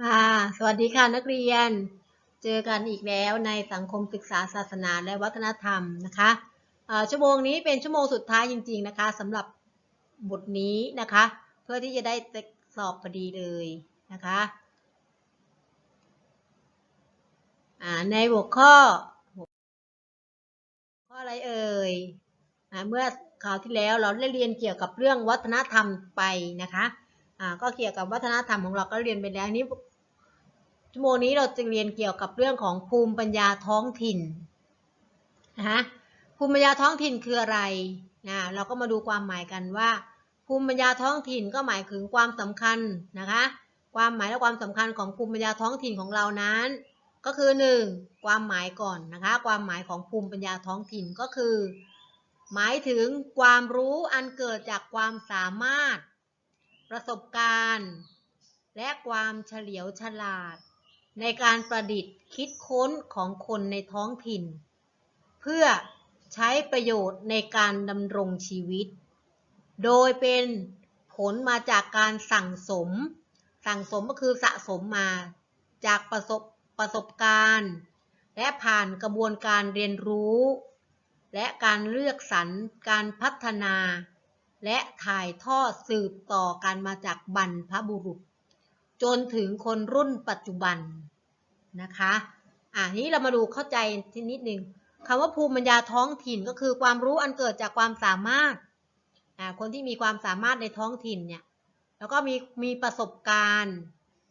ค่ะสวัสดีค่ะนักเรียน เจอกันอีกแล้วในสังคมศึกษาศาสนาและวัฒนธรรมนะคะชั่วโมงนี้เป็นชั่วโมงสุดท้ายจริง ๆนะคะสำหรับบทนี้นะคะ เพื่อที่จะได้สอบพอดีเลยนะคะในหัวข้อหัวข้ออะไรเอ่ยอเมื่อคราวที่แล้วเราได้เรียนเกี่ยวกับเรื่องวัฒนธรรมไปนะคะ อ่าก็เกี่ยวกับวัฒนธรรมของเราก็เรียนไปแล้วนี้ชั่วโมงนี้เราจะเรียนเกี่ยวกับเรื่องของภูมิปัญญาท้องถิ่นนะคะภูมิปัญญาท้องถิ่นคืออะไรนะเราก็มาดูความหมายกันว่า ภูมิปัญญาท้องถิ่นก็หมายถึงความสำคัญนะคะความหมายและความสำคัญของภูมิปัญญาท้องถิ่นของเรานั้น ก็คือหนึ่งความหมายก่อนนะคะความหมายของภูมิปัญญาท้องถิ่นก็คือ หมายถึงความรู้อันเกิดจากความสามารถ ประสบการณ์ และความเฉลียวฉลาด ในการประดิษฐ์คิดค้นของคนในท้องถิ่น เพื่อใช้ประโยชน์ในการดำรงชีวิต โดยเป็นผลมาจากการสั่งสม สั่งสมก็คือสะสมมาจากประสบประสบการณ์ และผ่านกระบวนการเรียนรู้ และการเลือกสรรการพัฒนา และถ่ายทอดสืบต่อกันมาจากบรรพบุรุษ จนถึงคนรุ่นปัจจุบันนะคะอ่านี้เรามาดูเข้าใจทีนิดหนึ่งคำว่าภูมิปัญญาท้องถิ่นก็คือความรู้อันเกิดจากความสามารถอ่าคนที่มีความสามารถในท้องถิ่นเนี่ยแล้วก็มีมีประสบการณ์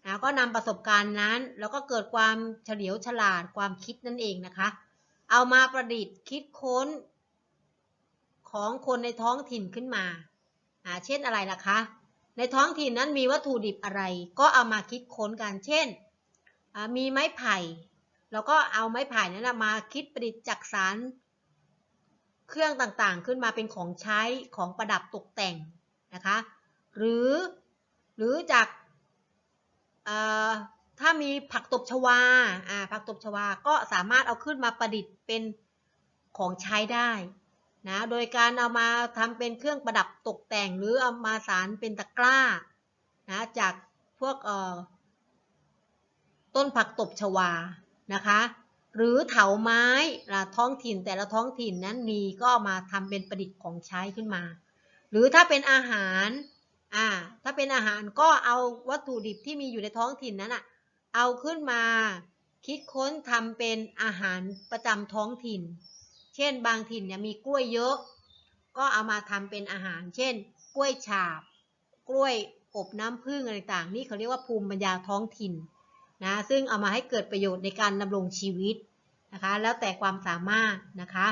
อ่าก็นำประสบการณ์นั้น แล้วก็เกิดความเฉลียวฉลาดความคิดนั่นเองนะคะ เอามาประดิษฐ์คิดค้น ของคนในท้องถิ่นขึ้นมาเช่นอะไรล่ะคะ ในท้องถิ่นนั้นมีวัตถุดิบอะไร ก็เอามาคิดค้นกัน เช่น มีไม้ไผ่เราก็เอาไม้ไผ่นั้นมาคิดประดิษฐ์จักสาร เครื่องต่างๆ ขึ้นมาเป็นของใช้ ของประดับตกแต่งนะคะ หรือ หรือจากถ้ามีผักตบชวาผักตบชวา ก็สามารถเอาขึ้นมาประดิษฐ์เป็นของใช้ได้ นะโดยการเอามาทำเป็นเครื่องประดับตกแต่งหรือเอามาสารเป็นตะกร้านะจากพวกต้นผักตบชวานะคะหรือเถาไม้ท้องถิ่นแต่ละท้องถิ่นนั้นมีก็มาทำเป็นประดิษฐ์ของใช้ขึ้นมา หรือถ้าเป็นอาหารอ่าถ้าเป็นอาหารก็เอาวัตถุดิบที่มีอยู่ในท้องถิ่นนั้นอะเอาขึ้นมาคิดค้นทำเป็นอาหารประจำท้องถิ่น เช่น บางถิ่นเนี่ยมีกล้วยเยอะ ก็เอามาทำเป็นอาหาร เช่น กล้วยฉาบ กล้วยอบน้ำผึ้งอะไรต่างนี่เขาเรียกว่าภูมิปัญญาท้องถิ่นนะ ซึ่งเอามาให้เกิดประโยชน์ในการดำรงชีวิตนะคะ แล้วแต่ความสามารถนะคะ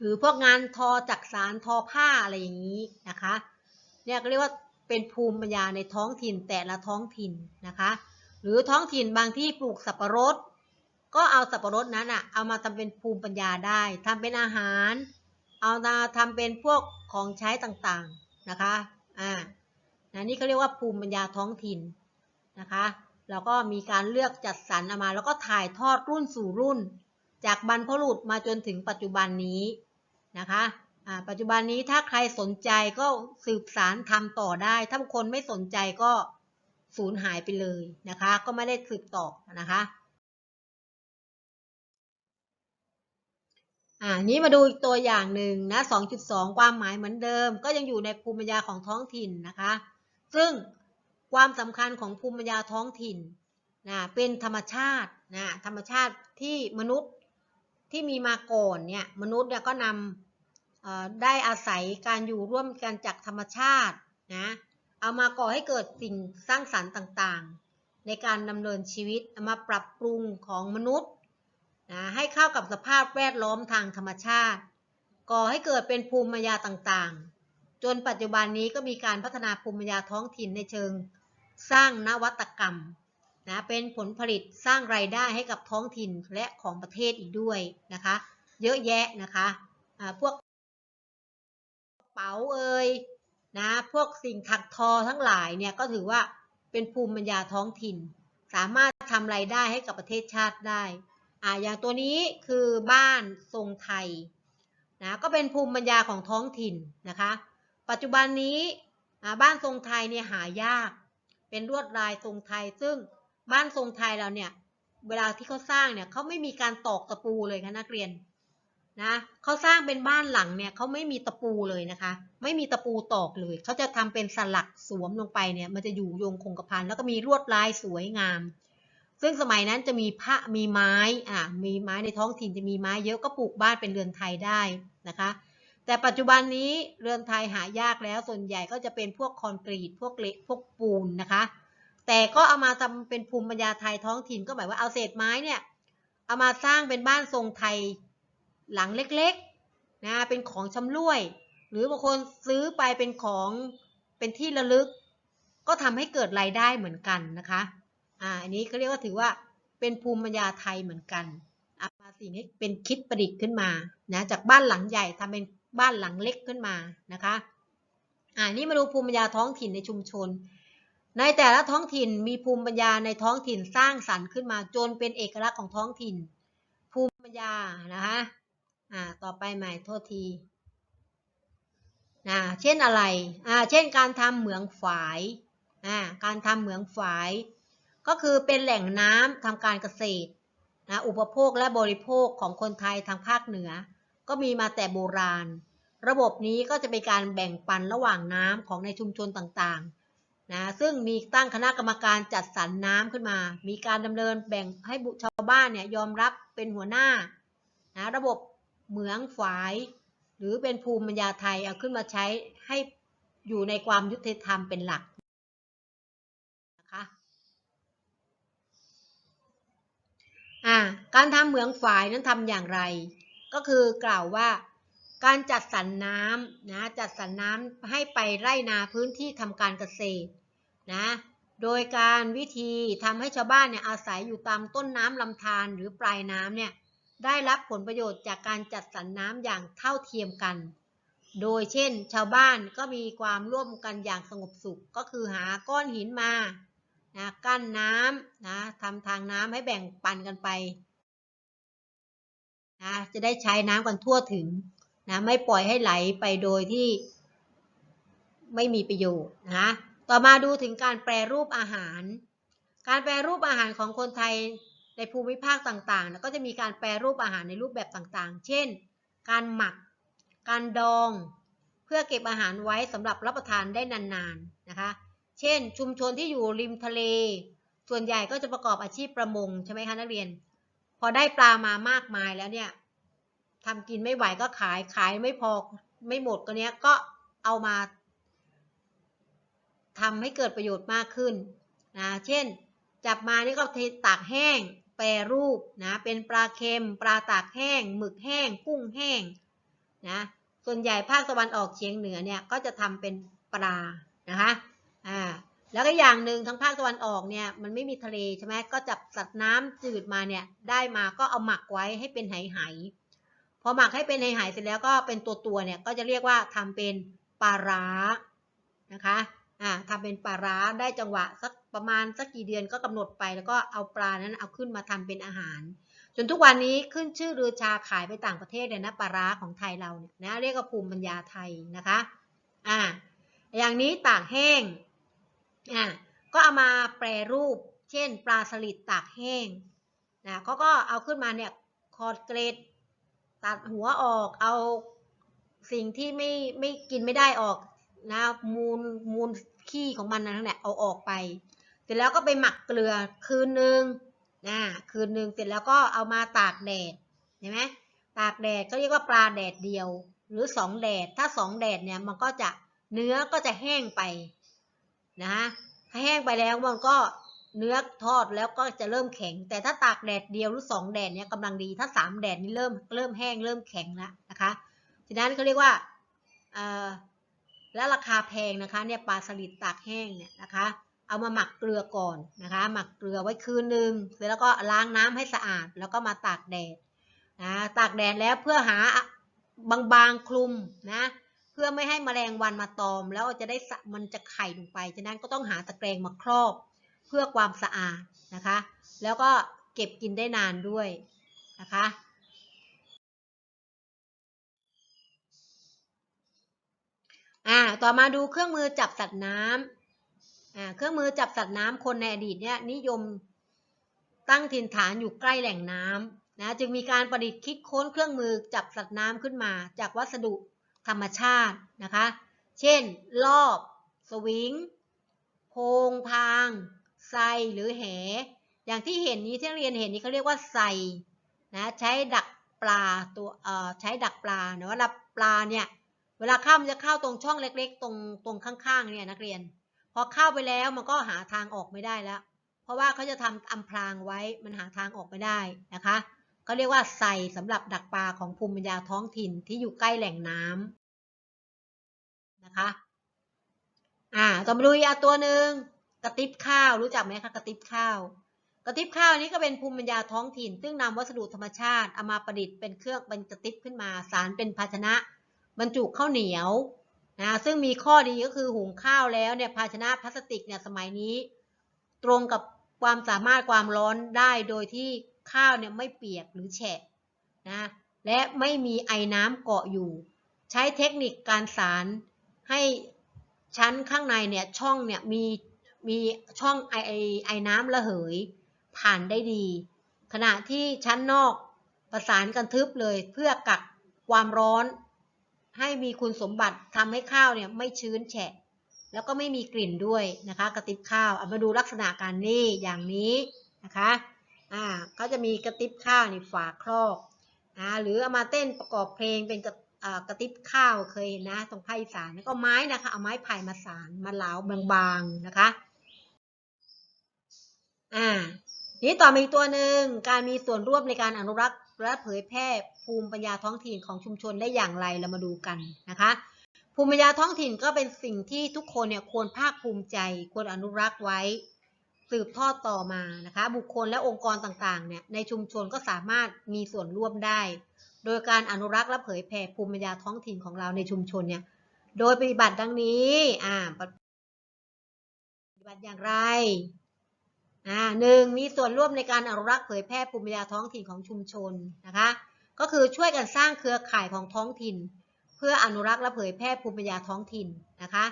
หรือพวกงานทอจักสารทอผ้าอะไรอย่างนี้นะคะ เนี่ยก็เรียกว่าเป็นภูมิปัญญาในท้องถิ่นแต่ละท้องถิ่นนะคะ หรือท้องถิ่นบางที่ปลูกสับปะรด ก็เอาสับปะรดนั้นอะเอามาทำเป็นภูมิปัญญาได้ทำเป็นอาหาร เอามาทำเป็นพวกของใช้ต่างๆนะคะอ่านี่เขาเรียกว่าภูมิปัญญาท้องถิ่นนะคะแล้วก็มีการเลือกจัดสรรออกมา แล้วก็ถ่ายทอดรุ่นสู่รุ่น จากบรรพบุรุษมาจนถึงปัจจุบันนี้นะคะปัจจุบันนี้ถ้าใครสนใจก็สืบสารทำต่อได้ ถ้าคนไม่สนใจก็สูญหายไปเลยนะคะ ก็ไม่ได้สืบต่อนะคะ อ่านี้มาดูอีกตัวอย่างหนึ่งนะ 2.2 ความหมายเหมือนเดิม ก็ยังอยู่ในภูมิปัญญาของท้องถิ่นนะคะ ซึ่งความสำคัญของภูมิปัญญาท้องถิ่นนะเป็นธรรมชาตินะธรรมชาติที่มนุษย์ที่มีมาก่อนเนี่ยมนุษย์เนี่ยก็นำได้อาศัยการอยู่ร่วมกันจากธรรมชาตินะเอามาก่อให้เกิดสิ่งสร้างสรรค์ต่างๆ ในการดำเนินชีวิตเอามาปรับปรุงของมนุษย์ นะให้เข้ากับสภาพแวดล้อมทางธรรมชาติ ก่อให้เกิดเป็นภูมิปัญญาต่างๆ จนปัจจุบันนี้ก็มีการพัฒนาภูมิปัญญาท้องถิ่นในเชิง สร้างนวัตกรรมนะเป็นผลผลิตสร้างไรายได้ให้กับท้องถิ่นและของประเทศอีกด้วยนะคะ เยอะแยะนะคะะพวกเป๋าเอ่ยนะพวกสิ่งถักทอทั้งหลายเนี่ยก็ถือว่าเป็นภูมิปัญญาท้องถิ่น สามารถทำไรายได้ให้กับประเทศชาติได้ อ่าอย่างตัวนี้คือบ้านทรงไทยนะก็เป็นภูมิปัญญาของท้องถิ่นนะคะ ปัจจุบันนี้บ้านทรงไทยเนี่ยหายาก เป็นลวดลายทรงไทย ซึ่งบ้านทรงไทยเราเนี่ยเวลาที่เขาสร้างเนี่ยเขาไม่มีการตอกตะปูเลยค่ะนักเรียนนะเขาสร้างเป็นบ้านหลังเนี่ยเขาไม่มีตะปูเลยนะคะ ไม่มีตะปูตอกเลยเขาจะทำเป็นสลักสวมลงไปเนี่ยมันจะอยู่โยงคงกระพันแล้วก็มีลวดลายสวยงาม ซึ่งสมัยนั้นจะมีพระมีไม้อ่ามีไม้ในท้องถิ่นจะมีไม้เยอะก็ปลูกบ้านเป็นเรือนไทยได้นะคะ แต่ปัจจุบันนี้เรือนไทยหายากแล้วส่วนใหญ่ก็จะเป็นพวกคอนกรีตพวกเล็กพวกปูนนะคะ แต่ก็เอามาทำเป็นภูมิปัญญาไทยท้องถิ่นก็หมายว่าเอาเศษไม้เนี่ยเอามาสร้างเป็นบ้านทรงไทยหลังเล็กๆนะเป็นของชำร่วย หรือบางคนซื้อไปเป็นของเป็นที่ระลึก ก็ทำให้เกิดรายได้เหมือนกันนะคะ อ่าอันนี้เขาเรียกว่าถือว่าเป็นภูมิปัญญาไทยเหมือนกันอามาสิ่งนี้เป็นคิดประดิษฐ์ขึ้นมานะจากบ้านหลังใหญ่ทำเป็นบ้านหลังเล็กขึ้นมานะคะอ่านี่มาดูภูมิปัญญาท้องถิ่นในชุมชน ในแต่ละท้องถิ่นมีภูมิปัญญาในท้องถิ่นสร้างสรรค์ขึ้นมาจนเป็นเอกลักษณ์ของท้องถิ่น ภูมิปัญญานะคะอ่าต่อไปใหม่โทษทีนะเช่นอะไรอ่าเช่นการทำเหมืองฝายอ่าการทำเหมืองฝาย ก็คือเป็นแหล่งน้ำทำการเกษตรนะอุปโภคและบริโภคของคนไทยทางภาคเหนือ ก็มีมาแต่โบราณ ระบบนี้ก็จะเป็นการแบ่งปันระหว่างน้ำของในชุมชนต่างๆนะซึ่งมีตั้งคณะกรรมการจัดสรรน้ำขึ้นมา มีการดำเนินแบ่งให้บุชาวบ้านเนี่ยยอมรับเป็นหัวหน้านะระบบเหมืองฝาย หรือเป็นภูมิปัญญาไทยเอาขึ้นมาใช้ให้อยู่ในความยุติธรรมเป็นหลักนะคะ อ่าการทำเหมืองฝายนั้นทำอย่างไร ก็คือกล่าวว่า การจัดสรรน้ำนะจัดสรรน้ำให้ไปไร่นาพื้นที่ทำการเกษตรนะโดยการวิธีทำให้ชาวบ้านเนี่ยอาศัยอยู่ตามต้นน้ำลำธารหรือปลายน้ำเนี่ยได้รับผลประโยชน์จากการจัดสรรน้ำอย่างเท่าเทียมกัน โดยเช่น ชาวบ้านก็มีความร่วมกันอย่างสงบสุขก็คือหาก้อนหินมา นะกั้นน้ำนะทำทางน้ำให้แบ่งปันกันไปนะจะได้ใช้น้ำกันทั่วถึงนะไม่ปล่อยให้ไหลไปโดยที่ไม่มีประโยชน์นะต่อมาดูถึงการแปรรูปอาหาร การแปรรูปอาหารของคนไทยในภูมิภาคต่างๆนะก็จะมีการแปรรูปอาหารในรูปแบบต่างๆ เช่น การหมัก การดอง เพื่อเก็บอาหารไว้สำหรับรับประทานได้นานๆ นะคะ เช่น ชุมชนที่อยู่ริมทะเล ส่วนใหญ่ก็จะประกอบอาชีพประมงใช่ไหมคะนักเรียน พอได้ปลามามากมายแล้วเนี่ยทำกินไม่ไหวก็ขายขายไม่พอไม่หมดก็เนี้ยก็เอามาทำให้เกิดประโยชน์มากขึ้นนะเช่น จับมานี่ก็เทตากแห้ง แปรรูปนะเป็นปลาเค็ม ปลาตากแห้ง หมึกแห้ง กุ้งแห้งนะส่วนใหญ่ภาคตะวันออกเฉียงเหนือเนี่ยก็จะทำเป็นปลานะคะ อ่าแล้วก็อย่างหนึ่งทั้งภาคตะวันออกเนี่ยมันไม่มีทะเลใช่ไหมก็จับสัตว์น้ำจืดมาเนี่ยได้มาก็เอาหมักไว้ให้เป็นไหไหพอหมักให้เป็นไหๆเสร็จแล้วก็เป็นตัวตัวเนี่ยก็จะเรียกว่าทำเป็นปลาร้านะคะอ่าทำเป็นปลาร้าได้จังหวะสักประมาณสักกี่เดือนก็กำหนดไปแล้วก็เอาปลานั้นเอาขึ้นมาทำเป็นอาหาร จนทุกวันนี้ขึ้นชื่อเรือชาขายไปต่างประเทศเลยนะปลาร้าของไทยเราเนี่ยนะเรียกว่าภูมิปัญญาไทยนะคะอ่าอย่างนี้ตากแห้ง อ่าก็เอามาแปรรูป เช่น ปลาสลิดตากแห้งนะเขาก็เอาขึ้นมาเนี่ยคอร์ดเกรดตัดหัวออกเอาสิ่งที่ไม่ไม่กินไม่ได้ออกนะมูลมูลขี้ของมันนั่นแหละเอาออกไป เสร็จแล้วก็ไปหมักเกลือคืนหนึ่งนะคืนหนึ่งเสร็จแล้วก็เอามาตากแดดเห็นไหมตากแดดก็เรียกว่าปลาแดดเดียว หรือสองแดดถ้าสองแดดเนี่ยมันก็จะเนื้อก็จะแห้งไป นะฮะถ้าแห้งไปแล้วมันก็เนื้อทอดแล้วก็จะเริ่มแข็ง แต่ถ้าตากแดดเดียวหรือสองแดดเนี่ยกำลังดี ถ้าสามแดดนี่เริ่มเริ่มแห้งเริ่มแข็งแล้วนะคะฉะนั้นเขาเรียกว่าและราคาแพงนะคะเนี่ยปลาสลิดตากแห้งเนี่ยนะคะ เอามาหมักเกลือก่อนนะคะ หมักเกลือไว้คืนหนึ่งเสร็จแล้วก็ล้างน้ำให้สะอาด แล้วก็มาตากแดดนะตากแดดแล้วเพื่อหาบางๆคลุมนะ เพื่อไม่ให้แมลงวันมาตอม แล้วจะได้มันจะไข่ลงไป ฉะนั้นก็ต้องหาตะแกรงมาครอบเพื่อความสะอาดนะคะ แล้วก็เก็บกินได้นานด้วยนะคะอ่าต่อมาดูเครื่องมือจับสัตว์น้ำอ่าเครื่องมือจับสัตว์น้ำคนในอดีตเนี่ยนิยมตั้งถิ่นฐานอยู่ใกล้แหล่งน้ำนะจึงมีการประดิษฐ์คิดค้นเครื่องมือจับสัตว์น้ำขึ้นมา จากวัสดุ ธรรมชาตินะคะ เช่น รอบ สวิง โพงพาง ไซหรือแห อย่างที่เห็นนี้ที่นักเรียนเห็นนี้เขาเรียกว่าไซนะใช้ดักปลาตัวเอ่อใช้ดักปลาเนาะเวลาปลาเนี่ยเวลาเข้ามันจะเข้าตรงช่องเล็ก ๆ ตรงตรงข้างๆเนี่ยนักเรียน พอเข้าไปแล้วมันก็หาทางออกไม่ได้แล้ว เพราะว่าเขาจะทำอำพรางไว้มันหาทางออกไม่ได้นะคะ เขาเรียกว่าไซสำหรับดักปลาของภูมิปัญญาท้องถิ่นที่อยู่ใกล้แหล่งน้ำนะคะอ่าต่อมาดูอีกตัวหนึ่งกระติบข้าวรู้จักไหมคะกระติบข้าว กระติบข้าวนี้ก็เป็นภูมิปัญญาท้องถิ่น ซึ่งนำวัสดุธรรมชาติเอามาประดิษฐ์เป็นเครื่องเป็นกระติบขึ้นมา สารเป็นภาชนะ บรรจุข้าวเหนียวนะซึ่งมีข้อดีก็คือหุงข้าวแล้วเนี่ยภาชนะพลาสติกเนี่ยสมัยนี้ ตรงกับความสามารถความร้อนได้โดยที่ ข้าวเนี่ยไม่เปียกหรือแฉะนะและไม่มีไอน้ำเกาะอยู่ ใช้เทคนิคการสารให้ชั้นข้างในเนี่ยช่องเนี่ยมีมีช่องไอไอไอน้ำระเหย ผ่านได้ดี ขณะที่ชั้นนอกประสานกันทึบเลยเพื่อกักความร้อน ให้มีคุณสมบัติทำให้ข้าวเนี่ยไม่ชื้นแฉะ แล้วก็ไม่มีกลิ่นด้วยนะคะกระติบข้าวเอามาดูลักษณะการนี่อย่างนี้นะคะ อ่าเขาจะมีกระติบข้าวนี่ฝาครอบนะหรือเอามาเต้นประกอบเพลงเป็นกระกระติบข้าวเคยเห็นนะตรงภาคอีสานแล้วก็ไม้นะคะเอาไม้ไผ่มาสานมาเหลาบางๆนะคะอ่านี้ต่อมาอีกตัวหนึ่งการมีส่วนร่วมในการอนุรักษ์และเผยแพร่ภูมิปัญญาท้องถิ่นของชุมชนได้อย่างไรเรามาดูกันนะคะ ภูมิปัญญาท้องถิ่นก็เป็นสิ่งที่ทุกคนเนี่ยควรภาคภูมิใจ ควรอนุรักษ์ไว้ สืบทอดต่อมานะคะ บุคคลและองค์กรต่างๆเนี่ยในชุมชนก็สามารถมีส่วนร่วมได้ โดยการอนุรักษ์และเผยแผ่ภูมิปัญญาท้องถิ่นของเราในชุมชนเนี่ยโดยปฏิบัติดังนี้อ่าปฏิบัติอย่างไรอ่าหนึ่งมีส่วนร่วมในการอนุรักษ์เผยแพร่ภูมิปัญญาท้องถิ่นของชุมชนนะคะก็คือช่วยกันสร้างเครือข่ายของท้องถิ่น เพื่ออนุรักษ์และเผยแพร่ภูมิปัญญาท้องถิ่นนะคะ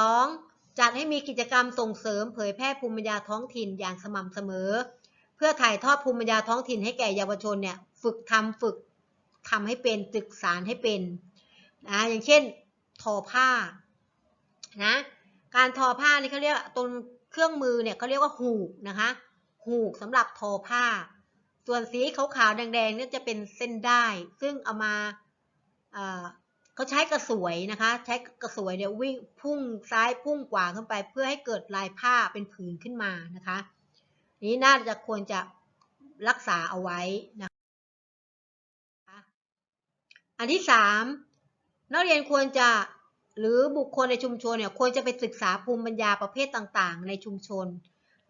2. จัดให้มีกิจกรรมส่งเสริมเผยแพร่ภูมิปัญญาท้องถิ่นอย่างสม่ำเสมอ เพื่อถ่ายทอดภูมิปัญญาท้องถิ่นให้แก่เยาวชนเนี่ยฝึกทำฝึกทำให้เป็นศึกษาให้เป็นนะอย่างเช่นทอผ้านะการทอผ้านี่เขาเรียกตรงเครื่องมือเนี่ยเขาเรียกว่าหูกนะคะหูกสำหรับทอผ้า ส่วนสีขาวๆแดงๆเนี่ยจะเป็นเส้นได้ ซึ่งเอามา เขาใช้กระสวยนะคะ ใช้กระสวยเนี่ยวิ่งพุ่งซ้ายพุ่งขวาขึ้นไป เพื่อให้เกิดลายผ้าเป็นผืนขึ้นมานะคะ นี้น่าจะควรจะรักษาเอาไว้นะคะอันที่สามนักเรียนควรจะหรือบุคคลในชุมชนเนี่ยควรจะไปศึกษาภูมิปัญญาประเภทต่างๆ ในชุมชน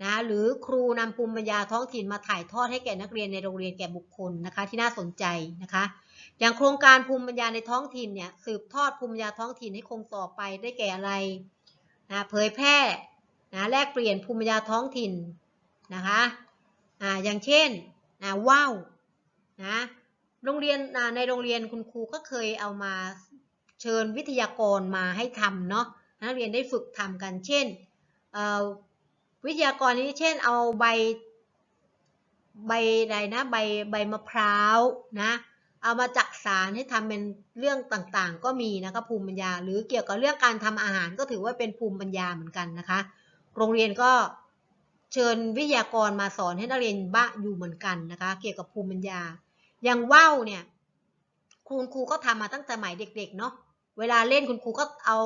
นะหรือครูนำภูมิปัญญาท้องถิ่นมาถ่ายทอดให้แก่นักเรียนในโรงเรียนแก่บุคคลนะคะที่น่าสนใจนะคะ อย่างโครงการภูมิปัญญาในท้องถิ่นเนี่ยสืบทอดภูมิปัญญาท้องถิ่นให้คงต่อไปได้แก่อะไรนะเผยแพร่นะแลกเปลี่ยนภูมิปัญญาท้องถิ่นนะคะอ่าอย่างเช่นนะว่าวนะโรงเรียนในโรงเรียนคุณครูก็เคยเอามาเชิญวิทยากรมาให้ทำเนาะนักเรียนได้ฝึกทำกันเช่นวิทยากรนี้เช่นเอาใบใบอะไรนะใบใบมะพร้าวนะ เอามาจักสารให้ทำเป็นเรื่องต่างๆ ก็มีนะคะภูมิปัญญา หรือเกี่ยวกับเรื่องการทำอาหารก็ถือว่าเป็นภูมิปัญญาเหมือนกันนะคะ โรงเรียนก็เชิญวิทยากรมาสอนให้นักเรียนบ้าอยู่เหมือนกันนะคะ เกี่ยวกับภูมิปัญญา อย่างว่าวเนี่ยคุณครูก็ทำมาตั้งแต่สมัยเด็กๆเนาะเวลาเล่นคุณครูก็เอา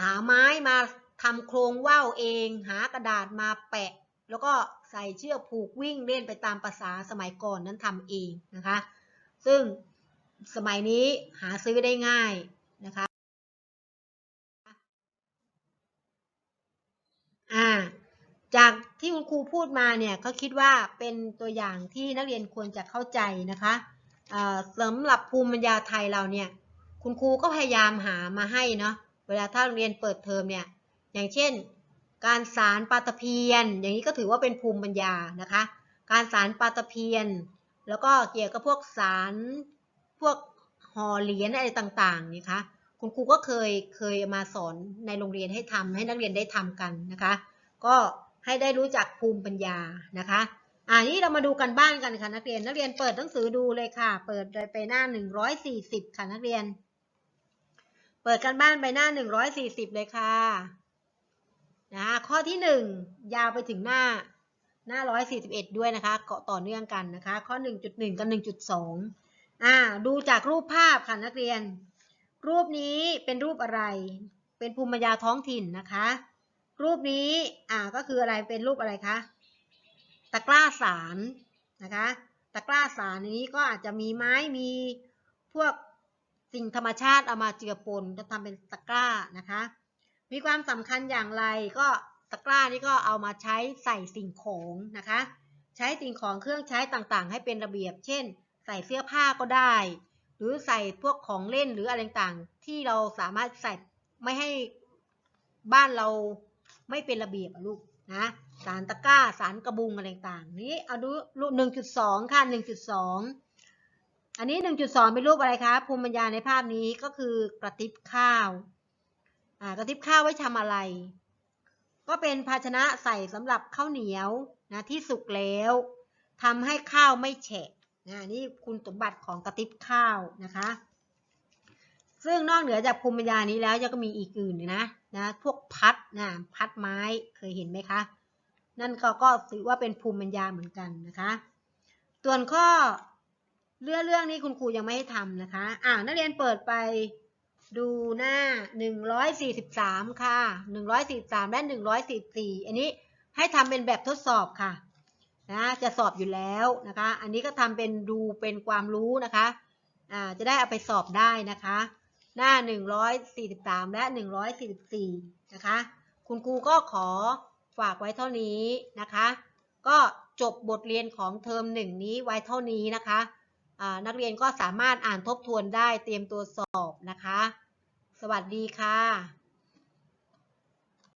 หาไม้มาทำโครงว่าวเอง หากระดาษมาแปะ แล้วก็ใส่เชือกผูกวิ่งเล่นไปตามภาษาสมัยก่อนนั้นทำเองนะคะ ซึ่งสมัยนี้หาซื้อได้ง่ายนะคะอ่าจากที่คุณครูพูดมาเนี่ยเขาคิดว่าเป็นตัวอย่างที่นักเรียนควรจะเข้าใจนะคะสำหรับภูมิปัญญาไทยเราเนี่ยคุณครูก็พยายามหามาให้เนาะเวลาถ้าเรียนเปิดเทอมเนี่ยอย่างเช่น การสารปาตะเพียน อย่างนี้ก็ถือว่าเป็นภูมิปัญญานะคะ การสารปาตะเพียน แล้วก็เกี่ยวกับพวกสารพวกห่อเหรียญอะไรต่างๆนี่คะคุณครูก็เคยเคยมาสอนในโรงเรียนให้ทำให้นักเรียนได้ทำกันนะคะ ก็ให้ได้รู้จักภูมิปัญญานะคะอ่านี้เรามาดูกันบ้านกันค่ะนักเรียนนักเรียนเปิดหนังสือดูเลยค่ะ เปิดไปหน้า 140 ค่ะนักเรียน เปิดกันบ้านไปหน้า 140 เลยค่ะนะคะข้อที่ 1 ยาวไปถึงหน้า หน้า 141 ด้วยนะคะเกาะต่อเนื่องกันนะคะ ข้อ 1.1 กับ 1.2 อ่า ดูจากรูปภาพค่ะนักเรียน รูปนี้เป็นรูปอะไร เป็นภูมิปัญญาท้องถิ่นนะคะ รูปนี้ อ่า ก็คืออะไร เป็นรูปอะไรคะ ตะกร้าสารนะคะ ตะกร้าสารนี้ก็อาจจะมีไม้ มีพวกสิ่งธรรมชาติเอามาเจือปนจะทำเป็นตะกร้านะคะ มีความสำคัญอย่างไรก็ ตะกร้านี้ก็เอามาใช้ใส่สิ่งของนะคะ ใช้สิ่งของเครื่องใช้ต่างๆ ให้เป็นระเบียบ เช่น ใส่เสื้อผ้าก็ได้ หรือใส่พวกของเล่นหรืออะไรต่างๆ ที่เราสามารถใส่ไม่ให้บ้านเราไม่เป็นระเบียบลูกนะสารตะกร้าสารกระบุงอะไรต่างๆนี้เอาดูรูปหนึ่งจุดสองค่ะหนึ่งจุดสองอันนี้หนึ่งจุดสองเป็นรูปอะไรคะภูมิปัญญาในภาพนี้ก็คือกระติบข้าวอ่ากระติบข้าวไว้ทำอะไร ก็เป็นภาชนะใส่สำหรับข้าวเหนียวนะที่สุกแล้วทำให้ข้าวไม่แฉะนะนี่คุณสมบัติของกระติบข้าวนะคะ ซึ่งนอกเหนือจากภูมิปัญญานี้แล้วยังก็มีอีกอื่นนะนะพวกพัดนะพัดไม้เคยเห็นไหมคะ นั่นก็ก็ถือว่าเป็นภูมิปัญญาเหมือนกันนะคะ ส่วนข้อเรื่องเรื่องนี้คุณครูยังไม่ให้ทำนะคะอ่านักเรียนเปิดไป ดูหน้า 143 ค่ะ 143 และ 144 อันนี้ให้ทำเป็นแบบทดสอบค่ะนะจะสอบอยู่แล้วนะคะ อันนี้ก็ทำเป็นดูเป็นความรู้นะคะอ่าจะได้เอาไปสอบได้นะคะ หน้า 143 และ 144 นะคะ คุณครูก็ขอฝากไว้เท่านี้นะคะ ก็จบบทเรียนของเทอมหนึ่งนี้ไว้เท่านี้นะคะ นักเรียนก็สามารถอ่านทบทวนได้เตรียมตัวสอบนะคะ สวัสดีค่ะ